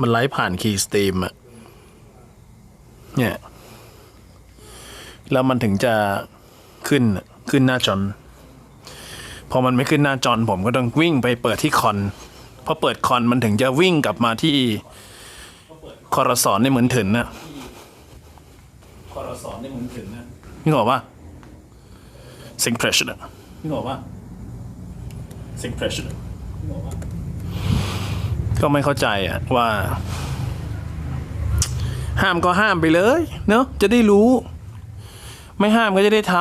มันไลฟ์ผ่านคีย์สตรีมอะเนี่ย แล้วมันถึงจะขึ้นอะขึ้นหน้าจอพอมันไม่ขึ้นหน้าจอผมก็ต้องวิ่งไปเปิดที่คอนพอเปิดคอนมันถึงจะวิ่งกลับมาที่คอรสอนในเหมือนถึงนะคอรสอนในเหมือนถึงนะนี่บอกว่า sync pressure อะนี่บอกว่า sync pressure อะนี่บอกว่า ก็ไม่เข้าใจอะว่า ห้ามก็ห้ามไปเลย เนาะจะได้รู้ ไม่ห้ามก็จะได้ท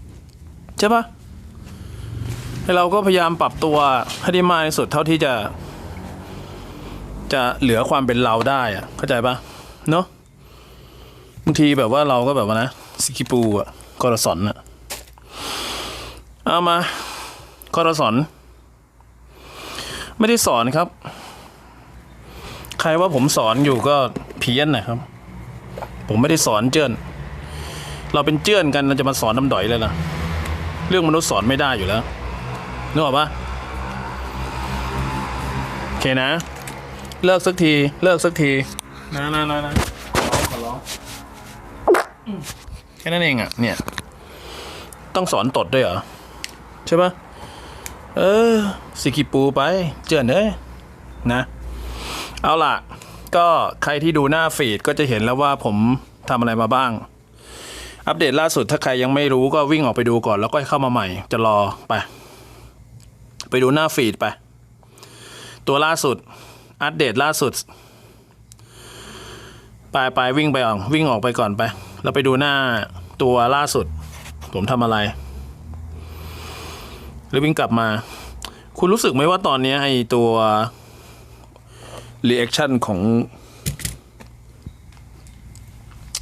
ำใช่ปะให้เราก็พยายามปรับตัวให้ได้มากที่สุดเท่าที่จะ จะเหลือความเป็นเราได้อะเข้าใจปะเนาะบางทีแบบว่าเราก็แบบว่านะสกิปูอะกรสอนอะเอามากรสอน ไม่ได้สอนครับ ใครว่าผมสอนอยู่ก็เพี้ยนนะครับ ผมไม่ได้สอนเจิ้นเราเป็นเจิ้นกันเราจะมาสอนน้ำดอยเลยล่ะ เรื่องมนุษย์สอนไม่ได้อยู่แล้วนึกออกปะโอเคนะ เลิกสักที เลิกสักทีนะนะนะนะขอร้องแค่นั้นเองอะ เนี่ย ต้องสอนตดด้วยเหรอ ใช่ปะเออ สิกิปูไป เจิ้นเอ้ยนะ เอาล่ะ ก็ใครที่ดูหน้าฟีดก็จะเห็นแล้วว่าผมทำอะไรมาบ้าง อัปเดตล่าสุดถ้าใครยังไม่รู้ก็วิ่งออกไปดูก่อนแล้วก็เข้ามาใหม่ จะรอไป ไปดูหน้าฟีดไป ตัวล่าสุด อัปเดตล่าสุด ไปไปวิ่งไปออกวิ่งออกไปก่อนไป แล้วไปดูหน้าตัวล่าสุด ผมทำอะไรแล้ววิ่งกลับมา คุณรู้สึกไหมว่าตอนนี้ไอตัว รีแอคชั่นของ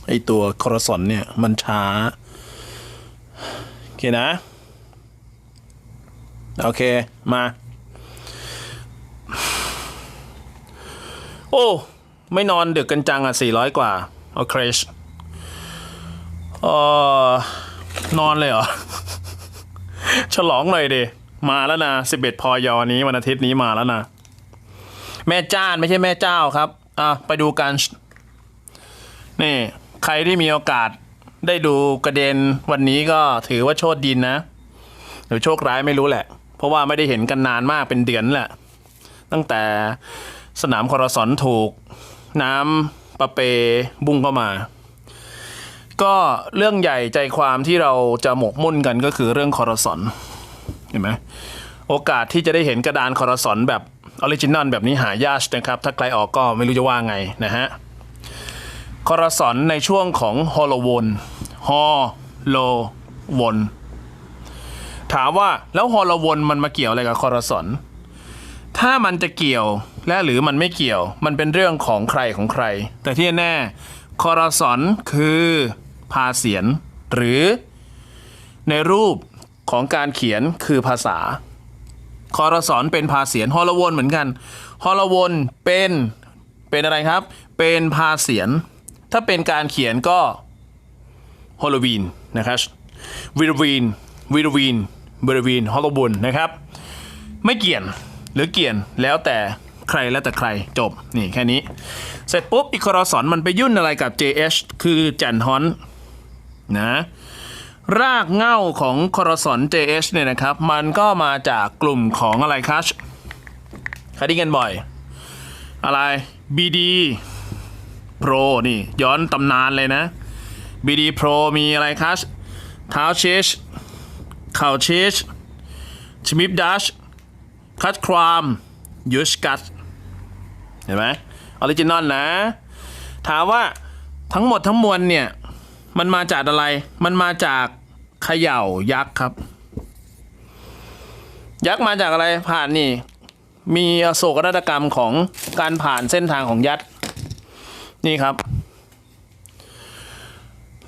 ไอตัวคอร์สอนเนี่ย มันช้า โอเคนะ โอเค มา โอ้ ไม่นอนดึกกันจังอะ 400 กว่า เอาเครชเออนอนเลยเหรอ ฉลองหน่อยดิ มาแล้วนะ 11 พอยอนี้ วันอาทิตย์นี้มาแล้วนะ แม่จ้านไม่ใช่แม่เจ้าครับอะไปดูกันนี่ใครที่มีโอกาสได้ดูกระเด็นวันนี้ก็ถือว่าโชคดีนะ หรือโชคร้ายไม่รู้แหละ เพราะว่าไม่ได้เห็นกันนานมากเป็นเดือนแหละ ตั้งแต่สนามคอรสอนถูก น้ำประเปบุ้งเข้ามา ก็เรื่องใหญ่ใจความที่เราจะหมกมุ่นกันก็คือเรื่องคอรสอนเห็นไหมโอกาสที่จะได้เห็นกระดานคอรสอนแบบ ออริจินอลแบบนี้หายากนะครับ ถ้าใครออกก็ไม่รู้จะว่าไงนะฮะคอรสอนในช่วงของฮอลโลวนฮอโลวนถามว่าแล้วฮอลโลวนมันมาเกี่ยวอะไรกับคอรสอนถ้ามันจะเกี่ยวและหรือมันไม่เกี่ยว มันเป็นเรื่องของใครของใคร แต่ที่แน่คอรสอนคือพาเสียน หรือในรูปของการเขียนคือภาษา คอรสอนเป็นพาเสียนฮอลวนเหมือนกันฮอลวนเป็นเป็นอะไรครับ เป็นพาเสียน ถ้าเป็นการเขียนก็ฮอลวีนนะครับวิรวีนวิรวีนวิรวีนฮอลโลวนนะครับ ไม่เกี่ยนหรือเกี่ยนแล้วแต่ใครแล้วแต่ใครจบนี่แค่นี้ เสร็จปุ๊บอีกคอรสอนมันไปยุ่นอะไรกับ JH คือจันฮอนนะ รากเง้าของคอร์สอน JH เนี่ยนะครับ มันก็มาจากกลุ่มของอะไรครับใครได้ยินบ่อย อะไร BD Pro นี่ ย้อนตำนานเลยนะ BD Pro มีอะไรครับเท้าเชชเข่าเชชชมิปดัชคัตครามยูชกัตเห็นไหมออริจินอลนะ ถามว่าทั้งหมดทั้งมวลเนี่ย มันมาจากอะไร มันมาจาก เขย่ายักษ์ครับ ยักษ์มาจากอะไรผ่านนี่ มีอโศกนาฏกรรมของการผ่านเส้นทางของยักษ์นี่ครับ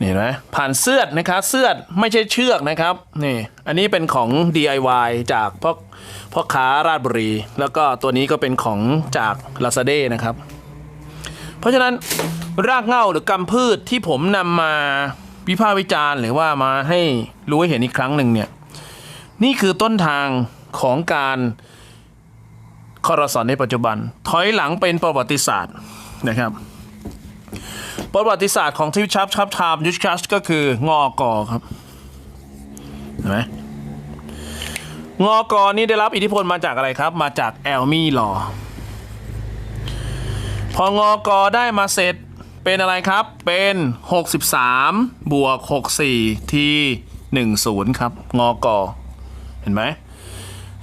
นี่เห็นไหมผ่านเสื้อนะครับ เสื้อไม่ใช่เชือกนะครับ นี่ อันนี้เป็นของ DIY จากพ่อพ่อค้าราชบุรี แล้วก็ตัวนี้ก็เป็นของจาก l a z a d e นะครับ เพราะฉะนั้นรากเหง้าหรือกำพืชที่ผมนำมา วิพากษ์วิจารณ์หรือว่ามาให้รู้ให้เห็นอีกครั้งหนึ่งเนี่ยนี่คือต้นทางของการคอรสอนในปัจจุบัน ถอยหลังเป็นประวัติศาสตร์นะครับ ประวัติศาสตร์ของทวิชับชับไทม์ยุชคัสก็คืองอกอครับเห็นไหมงอกอนี่ได้รับอิทธิพลมาจากอะไรครับ มาจากแอลมี่ลอพองอกอได้มาเสร็จ เป็นอะไรครับ เป็น 63 บวก 64 ที่ 10 ครับ งอกอเห็นไหม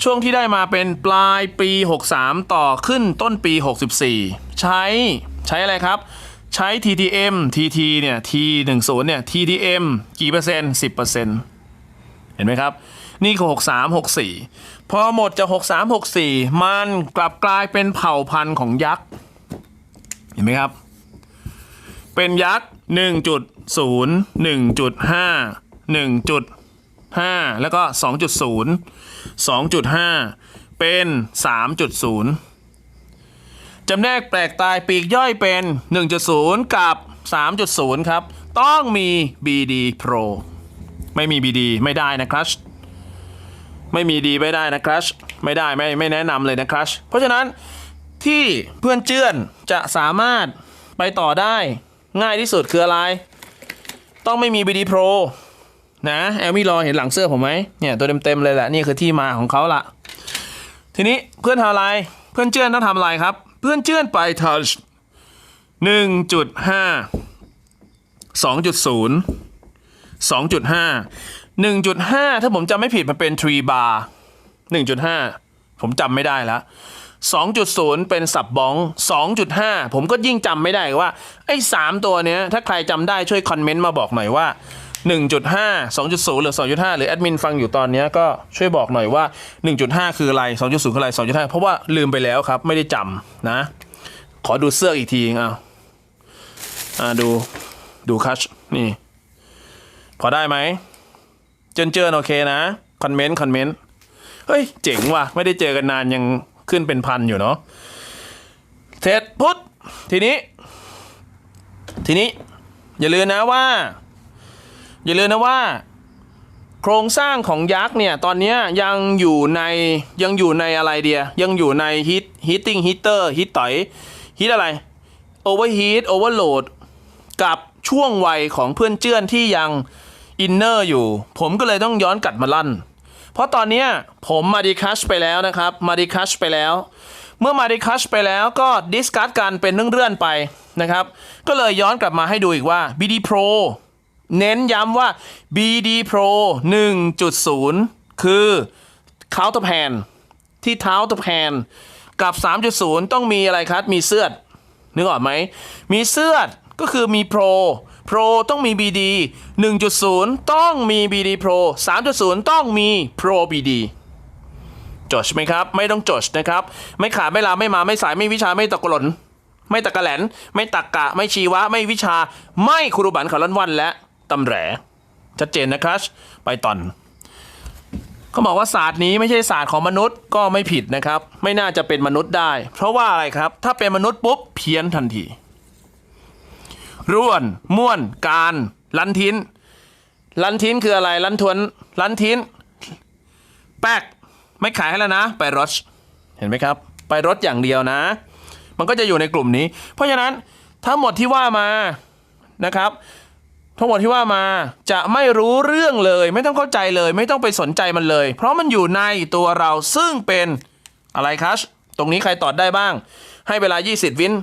ช่วงที่ได้มาเป็นปลายปี 63 ต่อขึ้นต้นปี 64 ใช้ใช้อะไรครับ ใช้ TTM TT เนี่ย T 1 0 เนี่ย TTM กี่เปอร์เซ็นต์ 10เปอร์เซ็นต์เห็นไหมครับ นี่คือ 63 64 พอหมดจาก 63 64 มันกลับกลายเป็นเผ่าพันธุ์ของยักษ์ เห็นไหมครับ เป็นยักษ์1.0 1.5 1.5แล้วก็2.0 2.5เป็น3.0จำแนกแปลกตายปีกย่อยเป็น 1.0 กับ 3.0 ครับ ต้องมี BD Pro ไม่มี BD ไม่ได้นะครับไม่มีดีไม่ได้นะครับไม่ได้ไม่ไม่แนะนำเลยนะครับเพราะฉะนั้นที่เพื่อนเจื้อนจะสามารถไปต่อได้ ง่ายที่สุดคืออะไร ต้องไม่มี BD Pro นะแอลมี่รอเห็นหลังเสื้อผมไหมเนี่ยตัวเต็มๆเลยแหละนี่คือที่มาของเขาละทีนี้เพื่อนทำอะไรเพื่อนเจื้อนต้องทำอะไรครับ เพื่อนเจื้อนไป touch 1.5 2.0 2.5 1.5 ถ้าผมจำไม่ผิดมันเป็น3 bar 1.5 ผมจำไม่ได้แล้ว 2.0 เป็นสับบอง 2.5 ผมก็ยิ่งจำไม่ได้ว่า ไอ้ 3 ตัวเนี้ย ถ้าใครจำได้ช่วยคอมเมนต์มาบอกหน่อยว่า 1.5 2.0 หรือ 2.5 หรือแอดมินฟังอยู่ตอนเนี้ยก็ช่วยบอกหน่อยว่า 1.5 คืออะไร 2.0 คืออะไร 2.5 เพราะว่าลืมไปแล้วครับ ไม่ได้จำนะ ขอดูเสื้ออีกทีอะอ่าดูดูคัชนี่ พอได้ไหม เจนเจอโอเคนะ คอมเมนต์ คอมเมนต์ เฮ้ย เจ๋งว่ะ ไม่ได้เจอกันนานยัง ขึ้นเป็นพันอยู่เนาะเสร็จพุทธทีนี้ ทีนี้ อย่าลืมนะว่า อย่าลืมนะว่า โครงสร้างของยักษ์เนี่ย ตอนนี้ยังอยู่ในยังอยู่ในอะไรเดียยังอยู่ในฮีทฮีตติ้งฮีเตอร์ฮีตต่อยฮีตอะไรโอเวอร์ฮีทโอเวอร์โหลดกับช่วงวัยของเพื่อนเจื้อนที่ยังอินเนอร์อยู่ ผมก็เลยต้องย้อนกลับมาลั่น ราะตอนนี้ผมมาดีคัชไปแล้วนะครับมาดีคัชไปแล้ว เมื่อมาดีคัชไปแล้วก็ดิสคัสกันเป็นเรื่องๆไปนะครับ ก็เลยย้อนกลับมาให้ดูอีกว่า BD Pro เน้นย้ำว่า BD Pro 1.0 คือ counter pan ที่เท้าตะแพนกับ 3.0 ต้องมีอะไรครับ มีเสื้อนึกออกไหม มีเสื้อก็คือมี Pro Pro ต้องมี BD 1.0 ต้องมี BD Pro 3.0 ต้องมี Pro BD จดไหมครับ ไม่ต้องจดนะครับ ไม่ขาดไม่ลาไม่มาไม่สายไม่วิชาไม่ตะกหลนไม่ตะกะแหลน ไม่ตักกะ ไม่ชีวะ ไม่วิชา ไม่ครูบันขาลันวันและตำแหรชัดเจนนะครับไปตอนเขาบอกว่าศาสตร์นี้ไม่ใช่ศาสตร์ของมนุษย์ก็ไม่ผิดนะครับ ไม่น่าจะเป็นมนุษย์ได้ เพราะว่าอะไรครับ ถ้าเป็นมนุษย์ปุ๊บเพี้ยนทันที ร่วน ม่วน การ ลันทินลันทินคืออะไร ลันทวน ลันทินแป๊ก ไม่ขายให้แล้วนะ ไปรถ เห็นไหมครับ ไปรถอย่างเดียวนะ มันก็จะอยู่ในกลุ่มนี้ เพราะฉะนั้นทั้งหมดที่ว่ามานะครับ ทั้งหมดที่ว่ามาจะไม่รู้เรื่องเลย ไม่ต้องเข้าใจเลย ไม่ต้องไปสนใจมันเลย เพราะมันอยู่ในตัวเราซึ่งเป็นอะไรครับตรงนี้ใครตอบได้บ้าง ให้เวลา 20 วิน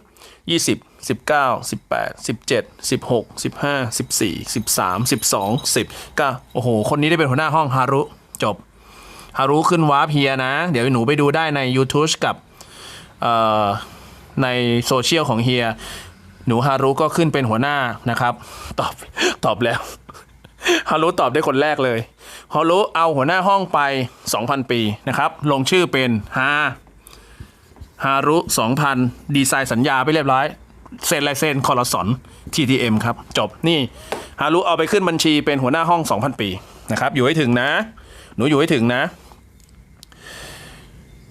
20 19 18 17 16 15 14 13 12 10 9โอ้โห คนนี้ได้เป็นหัวหน้าห้องฮารุจบฮารุขึ้นวาร์ปเฮียนะ เดี๋ยวหนูไปดูได้ใน YouTube กับในโซเชียลของเฮีย หนูฮารุก็ขึ้นเป็นหัวหน้านะครับ ตอบตอบแล้วฮารุตอบได้คนแรกเลยฮารุเอาหัวหน้าห้องไป 2,000 ปีนะครับ ลงชื่อเป็นฮาฮารุ 2,000 ดีไซน์สัญญาไปเรียบร้อย เซ็นลายเซ็นคอร์สอน TTM ครับ จบนี่ฮารุเอาไปขึ้นบัญชีเป็นหัวหน้าห้อง 2,000 ปีนะครับ อยู่ให้ถึงนะ หนูอยู่ให้ถึงนะ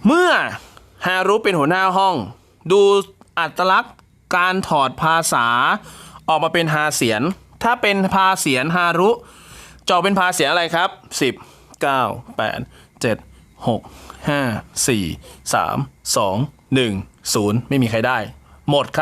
เมื่อฮารุเป็นหัวหน้าห้อง ดูอัตลักษณ์การถอดภาษาออกมาเป็นฮาเสียน ถ้าเป็นพาเสียนฮารุจะออกเป็นพาเสียนอะไรครับ 10 9 8 7 6ห้าสี่สามสองหนึ่งศูนย์ไม่มีใครได้ หมดครับ